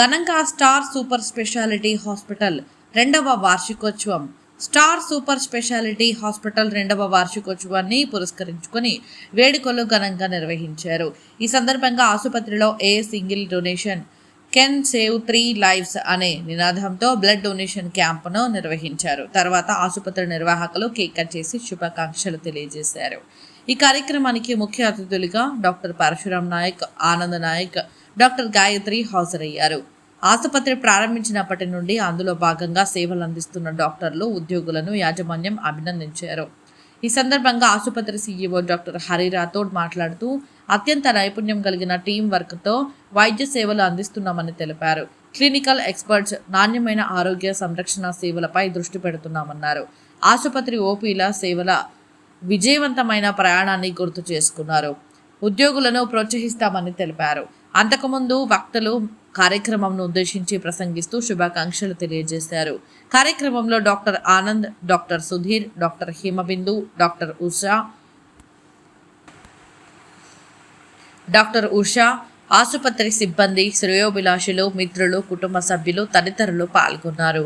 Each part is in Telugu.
ఘనంగా స్టార్ సూపర్ స్పెషాలిటీ హాస్పిటల్ రెండవ వార్షికోత్సవం స్టార్ సూపర్ స్పెషాలిటీ హాస్పిటల్ రెండవ వార్షికోత్సవాన్ని పురస్కరించుకుని వేడుకలు ఘనంగా నిర్వహించారు ఈ సందర్భంగా ఆసుపత్రిలో a single donation can save three lives అనే నినాదంతో బ్లడ్ డొనేషన్ క్యాంప్ను నిర్వహించారు తర్వాత ఆసుపత్రి నిర్వాహకులు కేక్ కట్ చేసి శుభాకాంక్షలు తెలియజేశారు ఈ కార్యక్రమానికి ముఖ్య అతిథులుగా డాక్టర్ పరశురాం నాయక్ ఆనంద్ నాయక్ డాక్టర్ గాయత్రి హాజరయ్యారు ఆసుపత్రి ప్రారంభించినప్పటి నుండి అందులో భాగంగా సేవలు అందిస్తున్న డాక్టర్లు ఉద్యోగులను యాజమాన్యం అభినందించారు ఈ సందర్భంగా ఆసుపత్రి సీఈఓ డాక్టర్ హరి రాథోడ్ మాట్లాడుతూ అత్యంత నైపుణ్యం కలిగిన టీం వర్క్తో వైద్య సేవలు అందిస్తున్నామని తెలిపారు క్లినికల్ ఎక్స్పర్ట్స్ నాణ్యమైన ఆరోగ్య సంరక్షణ సేవలపై దృష్టి పెడుతున్నామన్నారు ఆసుపత్రి ఓపీల సేవల విజయవంతమైన ప్రయాణాన్ని గుర్తు చేసుకున్నారు ఉద్యోగులను ప్రోత్సహిస్తామని తెలిపారు అంతకుముందు వక్తలు కార్యక్రమంను ఉద్దేశించి ప్రసంగిస్తూ శుభాకాంక్షలు తెలియజేశారు కార్యక్రమంలో doctor Anand doctor Sudheer doctor Himabindu doctor Usha doctor Usha ఆసుపత్రి సిబ్బంది శ్రేయోభిలాషులు మిత్రులు కుటుంబ సభ్యులు తదితరులు పాల్గొన్నారు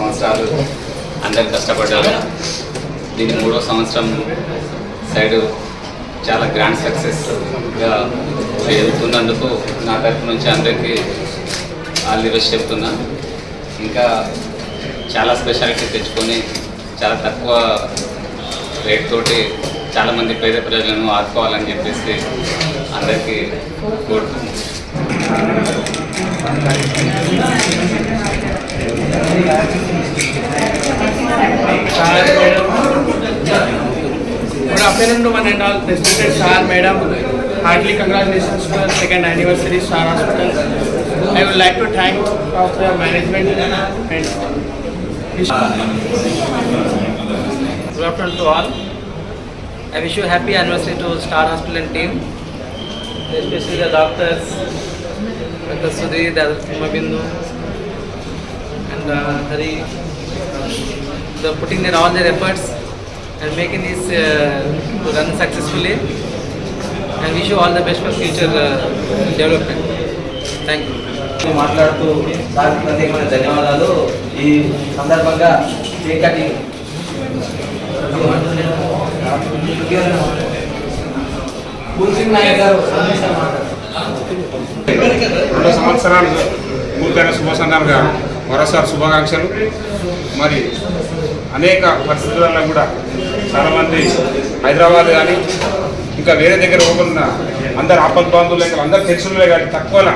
సంవత్సరాలు అందరు కష్టపడ్డారు దీని మూడో సంవత్సరం సైడ్ చాలా గ్రాండ్ సక్సెస్గా వెళ్తున్నందుకు నా తరఫు నుంచి అందరికీ ఆల్ ది చెప్తున్నా ఇంకా చాలా స్పెషాలిటీ తెచ్చుకొని చాలా తక్కువ రేట్ తోటి చాలామంది పేద ప్రజలను ఆదుకోవాలని చెప్పేసి అందరికీ కోరుతున్నాను Good afternoon, one and all. Respected Sir, Madam, heartily congratulations for the second anniversary Star Hospital. I would like to thank the management and good afternoon to all. I wish you a happy anniversary to Star Hospital and team, especially the doctors, Dr. Sudhir, Dr. Kumabindu. and uh, very the putting their all their efforts and making this uh, run successfully. And wish you all the best for future uh, development. Thank you. మాట్లాడుతూ దానికి ప్రత్యేకమైన ధన్యవాదాలు ఈ సందర్భంగా కేక్ కటింగ్ పూర్తింగ్ నాయక్ గారు రెండు సంవత్సరాలు పూర్తయిన శుభ సందర్భంగా మరోసారి శుభాకాంక్షలు మరి అనేక పరిస్థితులలో కూడా చాలామంది హైదరాబాద్ కానీ ఇంకా వేరే దగ్గర పోకుండా అందరు ఆపద్ బాంధువులు లేక అందరు తెలిసినవే కానీ తక్కువన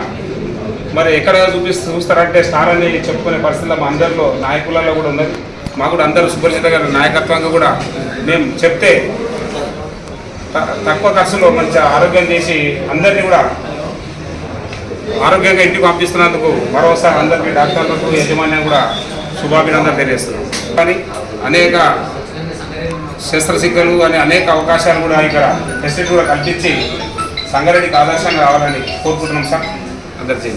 మరి ఎక్కడ చూపిస్తూ చూస్తారంటే స్టార్ అని చెప్పుకునే పరిస్థితుల్లో మా అందరిలో నాయకులలో కూడా ఉన్నది మా కూడా అందరూ సుపరిచిత గారి నాయకత్వంగా కూడా మేము చెప్తే తక్కువ ఖర్చులో మంచి ఆరోగ్యం చేసి అందరినీ కూడా ఆరోగ్యంగా ఇంటికి పంపిస్తున్నందుకు మరోసారి అందరికీ డాక్టర్లకు యజమాని కూడా శుభాభినందనలు తెలియజేస్తున్నాం కానీ అనేక శస్త్రచికిత్సలు అనే అనేక అవకాశాలు కూడా ఇక్కడ ఫెసిలిటీ కూడా కల్పించి సంగారెడ్డికి ఆదర్శంగా రావాలని కోరుకుంటున్నాం సార్ అందరికీ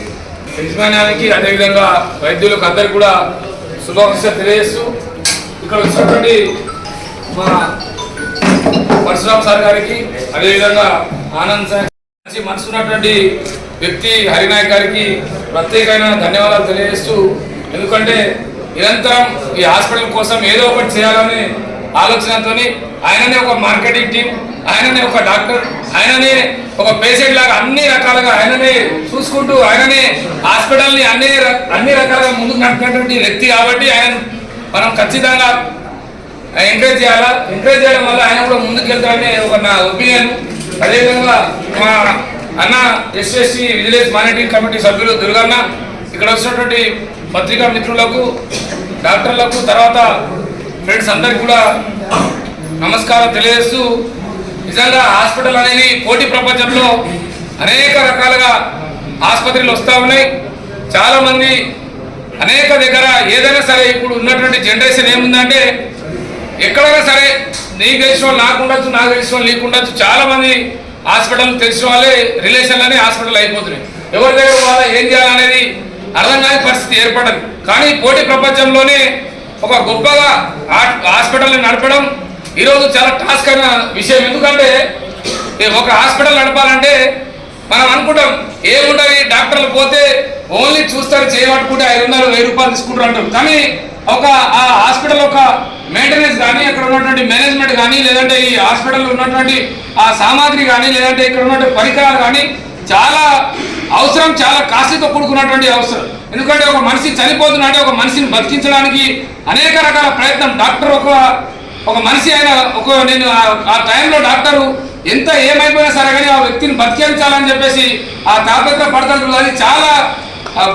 యజమాన్యానికి అదేవిధంగా వైద్యులకు అందరికి కూడా శుభాకాంక్షలు తెలియజేస్తూ ఇక్కడ వచ్చినటువంటి మా పరశురామ్ సార్ గారికి అదేవిధంగా ఆనంద్ సార్ మనసు ఉన్నటువంటి వ్యక్తి హరినాయక్ గారికి ప్రత్యేకమైన ధన్యవాదాలు తెలియజేస్తూ ఎందుకంటే నిరంతరం ఈ హాస్పిటల్ కోసం ఏదో ఒకటి చేయాలనే ఆలోచనతో ఆయననే ఒక మార్కెటింగ్ టీం ఆయననే ఒక డాక్టర్ ఆయననే ఒక పేషెంట్ లాగా అన్ని రకాలుగా ఆయననే చూసుకుంటూ ఆయననే హాస్పిటల్ని అన్ని అన్ని రకాలుగా ముందుకు నడిపినటువంటి వ్యక్తి కాబట్టి ఆయన మనం ఖచ్చితంగా ఎంకరేజ్ చేయాలా ఎంకరేజ్ చేయడం వల్ల ఆయన కూడా ముందుకు వెళ్తాడని ఒక నా ఒపీనియన్ అదేవిధంగా మా అన్న ఎస్ఎస్సి విజిలెన్స్ మానిటరింగ్ కమిటీ సభ్యులు దుర్గన్న ఇక్కడ వచ్చినటువంటి పత్రికా మిత్రులకు డాక్టర్లకు తర్వాత ఫ్రెండ్స్ అందరికి కూడా నమస్కారం తెలియజేస్తూ నిజంగా హాస్పిటల్ అనేది పోటీ ప్రపంచంలో అనేక రకాలుగా ఆసుపత్రులు వస్తూ ఉన్నాయి చాలామంది అనేక దగ్గర ఏదైనా సరే ఇప్పుడు ఉన్నటువంటి జనరేషన్ ఏముందంటే ఎక్కడైనా సరే నీకు తెలిసిన వాళ్ళు నాకు ఉండొచ్చు నాకు తెలిసిన వాళ్ళు నీకు ఉండొచ్చు చాలామంది హాస్పిటల్ తెలిసిన వాళ్ళే రిలేషన్లనే హాస్పిటల్ అయిపోతున్నాయి ఎవరి దగ్గర వాళ్ళ ఏం చేయాలనేది అర్థం కాని పరిస్థితి ఏర్పడదు కానీ పోటీ ప్రపంచంలోనే ఒక గొప్పగా హాస్పిటల్ని నడపడం ఈరోజు చాలా టాస్క్ అయిన విషయం ఎందుకంటే ఒక హాస్పిటల్ నడపాలంటే మనం అనుకుంటాం ఏముంటుంది డాక్టర్లు పోతే ఓన్లీ చూస్తారు చేయబట్టుకుంటే ఐదు వందలు వెయ్యి రూపాయలు తీసుకుంటారు అంటారు కానీ ఒక ఆ హాస్పిటల్ ఒక మెయింటెనెన్స్ కానీ అక్కడ ఉన్నటువంటి మేనేజ్మెంట్ కానీ లేదంటే ఈ హాస్పిటల్ ఉన్నటువంటి ఆ సామాగ్రి కానీ లేదంటే ఇక్కడ ఉన్నటువంటి పరికరాలు కానీ చాలా అవసరం చాలా కాస్తతో కూడుకున్నటువంటి అవసరం ఎందుకంటే ఒక మనిషి చనిపోతున్నాడే ఒక మనిషిని బతికించడానికి అనేక రకాల ప్రయత్నం డాక్టర్ ఒక ఒక మనిషి అయిన ఒక నేను ఆ టైంలో డాక్టరు ఎంత ఏమైపోయినా సరే కానీ ఆ వ్యక్తిని బతికించాలని చెప్పేసి ఆ తాపత్ర పడతాడు అది చాలా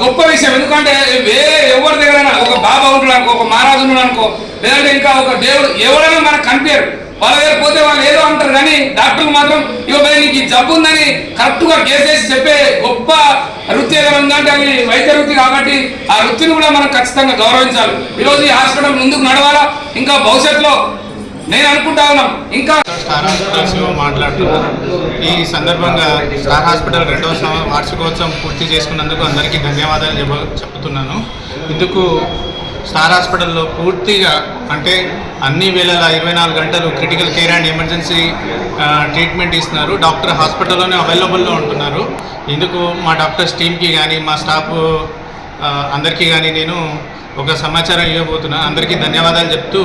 గొప్ప విషయం ఎందుకంటే వేరే ఎవరి దగ్గర ఒక బాబా ఉంటాడు అనుకో ఒక మహారాజు ఉన్నాడు అనుకో లేదంటే ఇంకా ఒక దేవుడు ఎవరైనా మనకు కనిపించారు వాళ్ళ దగ్గర పోతే వాళ్ళు ఏదో అంటారు కానీ డాక్టర్ మాత్రం ఇవ్వబోయే నీకు ఈ జబ్బు ఉందని కరెక్ట్గా కేసేసి చెప్పే గొప్ప వృత్తి ఏదైనా ఉందంటే అది వైద్య వృత్తి కాబట్టి ఆ వృత్తిని కూడా మనం ఖచ్చితంగా గౌరవించాలి ఈరోజు ఈ హాస్పిటల్ ముందుకు నడవాలా ఇంకా భవిష్యత్తులో నేను అనుకుంటా ఉన్నాం ఇంకా మాట్లాడుతున్నాను ఈ సందర్భంగా స్టార్ హాస్పిటల్ రెండవ వార్షికోత్సవం పూర్తి చేసుకున్నందుకు అందరికీ ధన్యవాదాలు చెప్ప చెప్తున్నాను ఇందుకు స్టార్ హాస్పిటల్లో పూర్తిగా అంటే అన్ని వేళల ఇరవై నాలుగు గంటలు critical care and emergency treatment ఇస్తున్నారు డాక్టర్ హాస్పిటల్లోనే అవైలబుల్లో ఉంటున్నారు ఇందుకు మా డాక్టర్స్ టీమ్కి కానీ మా స్టాఫ్ అందరికీ కానీ నేను ఒక సమాచారం ఇవ్వబోతున్నాను అందరికీ ధన్యవాదాలు చెప్తూ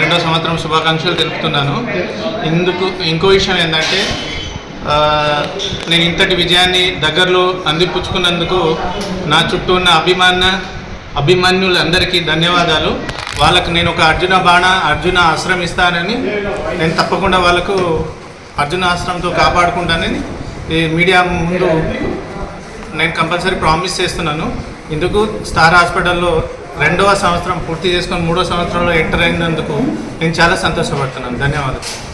రెండో సంవత్సరం శుభాకాంక్షలు తెలుపుతున్నాను ఇందుకు ఇంకో విషయం ఏంటంటే నేను ఇంతటి విజయాన్ని దగ్గరలో అందిపుచ్చుకున్నందుకు నా చుట్టూ ఉన్న అభిమాన అభిమన్యులందరికీ ధన్యవాదాలు వాళ్ళకు నేను ఒక అర్జున బాణ అర్జున ఆశ్రమం ఇస్తానని నేను తప్పకుండా వాళ్ళకు అర్జున ఆశ్రమంతో కాపాడుకుంటానని ఈ మీడియా ముందు నేను కంపల్సరీ ప్రామిస్ చేస్తున్నాను ఇందుకు స్టార్ హాస్పిటల్లో రెండవ సంవత్సరం పూర్తి చేసుకొని మూడో సంవత్సరంలో ఎంటర్ అయినందుకు నేను చాలా సంతోషపడుతున్నాను ధన్యవాదాలు